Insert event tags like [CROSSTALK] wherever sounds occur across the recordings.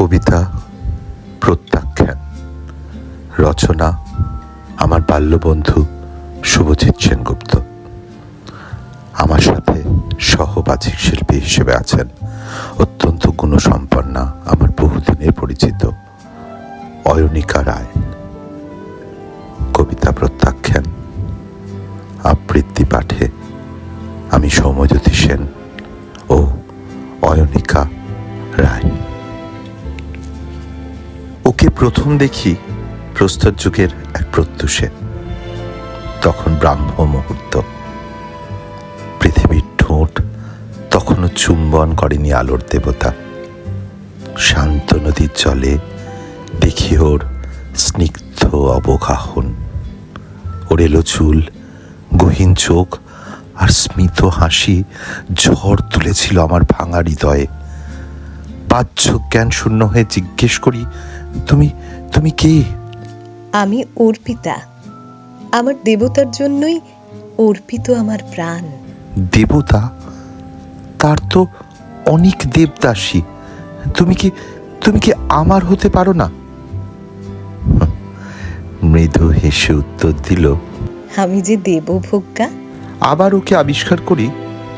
কবিতা প্রত্যাখ্যান। রচনা আমার বাল্যবন্ধু শুভজিৎ সেনগুপ্ত। আমার সাথে সহবাচিক শিল্পী হিসেবে আছেন অত্যন্ত গুণসম্পন্না, আমার বহুদিনের পরিচিত অয়নিকা রায়। কবিতা প্রত্যাখ্যান, আবৃত্তি পাঠে আমি সৌম্যজ্যোতি সেন ও ওকে প্রথম দেখি প্রস্তর যুগের এক প্রত্যুষে। তখন ব্রাহ্ম মুহূর্ত পৃথিবীর ঠোঁট তখনও চুম্বন করেনি আলোর দেবতা। শান্ত নদীর জলে দেখি ওর স্নিগ্ধ অবগাহন। ওর এলো চুল, গহীন চোখ আর স্মিত হাসি ঝড় তুলেছিল আমার ভাঙা হৃদয়ে। বাহ্য জ্ঞান শূন্য হয়ে জিজ্ঞেস করি তুমি তুমি কে? আমি অর্পিতা। আমার দেবতার জন্যই অর্পিত আমার প্রাণ। দেবতা? তার তো অনেক দেবদাসী। তুমি কি তুমি কি আমার হতে পারো না? মৃদু হেসে উত্তর দিল আমি যে দেবভোগ্যা? আবার ওকে আবিষ্কার করি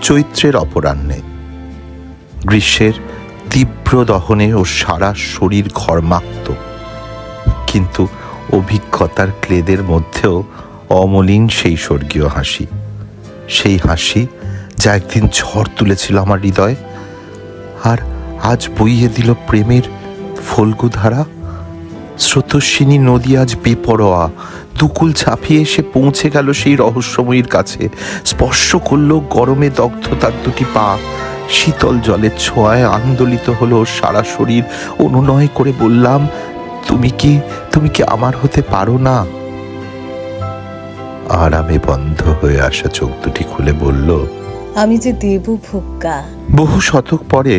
চৈত্রের অপরাহ্নে। গ্রীষ্মের তীব্র দহনে ও সারা শরীর ঘর্মাক্ত। কিন্তু অভিজ্ঞতার ক্লেদের মধ্যেও অমলিন সেই স্বর্গীয় হাসি। সেই হাসি যা একদিন ঝড় তুলেছিল আমার হৃদয়ে, আর আজ বইয়ে দিল প্রেমের ফল্গুধারা। স্রোতস্বিনী নদী আজ বেপরোয়া, দুকুল ছাপিয়ে এসে পৌঁছে গেল সেই রহস্যময়ীর কাছে। স্পর্শ করল গরমে দগ্ধ তার দুটি পা শীতল জলের ছোঁয়ায় আন্দোলিত হলো সারা শরীর। অনুনয় করে বললাম তুমি কি তুমি কি আমার হতে পারো না? আরামে বন্ধ হয়ে আসা চোখ দুটি খুলে বলল আমি যে দেবভোগ্যা বহু শতক পরে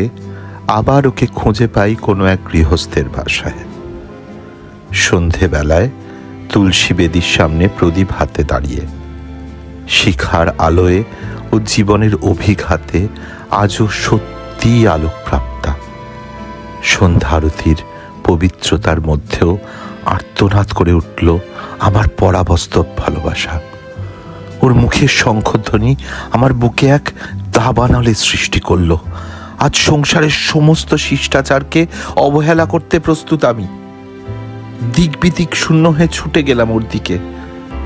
আবার ওকে খুঁজে পাই কোনো এক গৃহস্থের বাসায়। সন্ধেবেলায় তুলসী বেদির সামনে প্রদীপ হাতে দাঁড়িয়ে শিখার আলোয় ও জীবনের অভিঘাতে আজও সত্যি আলোকপ্রাপ্তা। সন্ধ্যারতির পবিত্রতার মধ্যেও আর্তনাদ করে উঠল আমার পরাবস্তব ভালোবাসা। ওর মুখের শঙ্খধ্বনি আমার বুকে এক দাবানলের সৃষ্টি করল। আজ সংসারের সমস্ত শিষ্টাচারকে অবহেলা করতে প্রস্তুত আমি। দিক বিদিক শূন্য হয়ে ছুটে গেলাম ওর দিকে।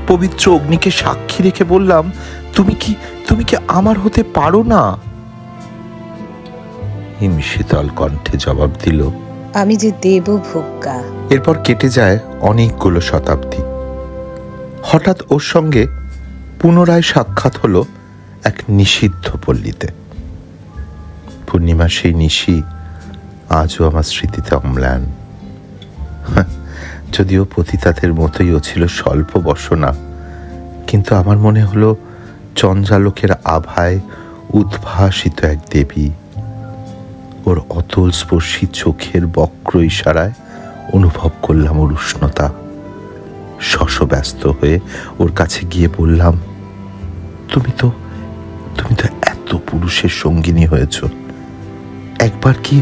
পবিত্র অগ্নিকে সাক্ষী রেখে বললাম, তুমি কি তুমি কি আমার হতে পারো না? হিম শীতল কণ্ঠে জবাব দিল আমি যে দেবভোগ্যা এরপর কেটে যায় অনেকগুলো শতাব্দী। হঠাৎ ওর সঙ্গে পুনরায় সাক্ষাৎ হলো এক নিষিদ্ধ পল্লীতে। পূর্ণিমা সেই নিশি আজও আমার স্মৃতিতে অম্লান। [LAUGHS] যদিও পতিতাদের মতোই ও ছিল স্বল্প বসনা কিন্তু আমার মনে হলো চঞ্জালোকের আভায় উদ্ভাসিত এক দেবী। ওর অতল স্পর্শী চোখের বক্র ইশারায় অনুভব করলাম ওর উষ্ণতা। শশব্যস্ত হয়ে ওর কাছে গিয়ে বললাম তুমি তো তুমি তো এত পুরুষের সঙ্গিনী হয়েছ। একবার কি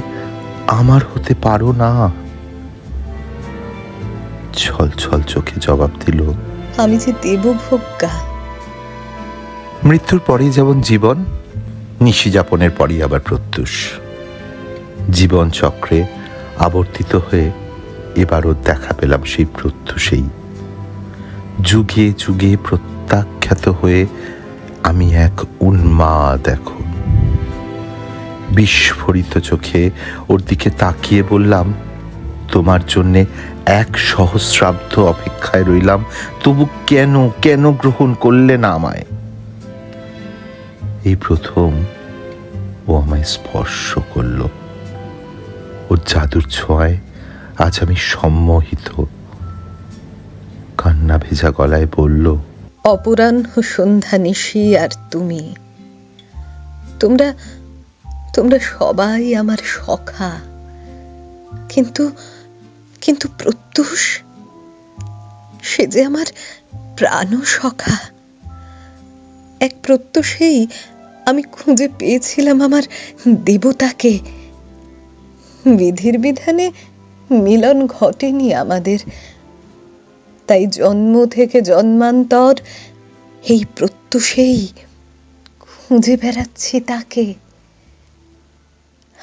আমার হতে পারো না? ছল ছল চোখে জবাব দিল আমি যে দেব দেবভোগ্যা। মৃত্যুর পরেই যেমন জীবন নিশি যাপনের পরই আবার প্রত্যুষ। জীবন চক্রে আবর্তিত হয়ে এবারও দেখা পেলাম সেই প্রত্যুষেই। যুগে যুগে প্রত্যাখ্যাত হয়ে আমি এক উন্মাদ এখন। বিস্ফোরিত চোখে ওর দিকে তাকিয়ে বললাম, তোমার জন্যে এক সহস্রাব্দ অপেক্ষায় রইলাম, তবু কেন কেন গ্রহণ করলে না আমায়? এই প্রথম ও আমায় স্পর্শ করল। ওর জাদুর ছোঁয়ায় আজ আমি সম্মোহিত। কান্না ভেজা গলায় বলল, অপরাহ্ন সন্ধ্যা নিশি আর তুমি। তোমরা তোমরা সবাই আমার সখা। কিন্তু কিন্তু প্রত্যুষ, সে যে আমার প্রাণ সখা। এক প্রত্যুষেই আমি খুঁজে পেয়েছিলাম আমার দেবতাকে। বিধির বিধানে মিলন ঘটেনি আমাদের। তাই জন্ম থেকে জন্মান্তর এই প্রত্যুষেই খুঁজে বেড়াচ্ছি তাকে।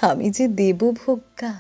আমি যে দেবভোগ্যা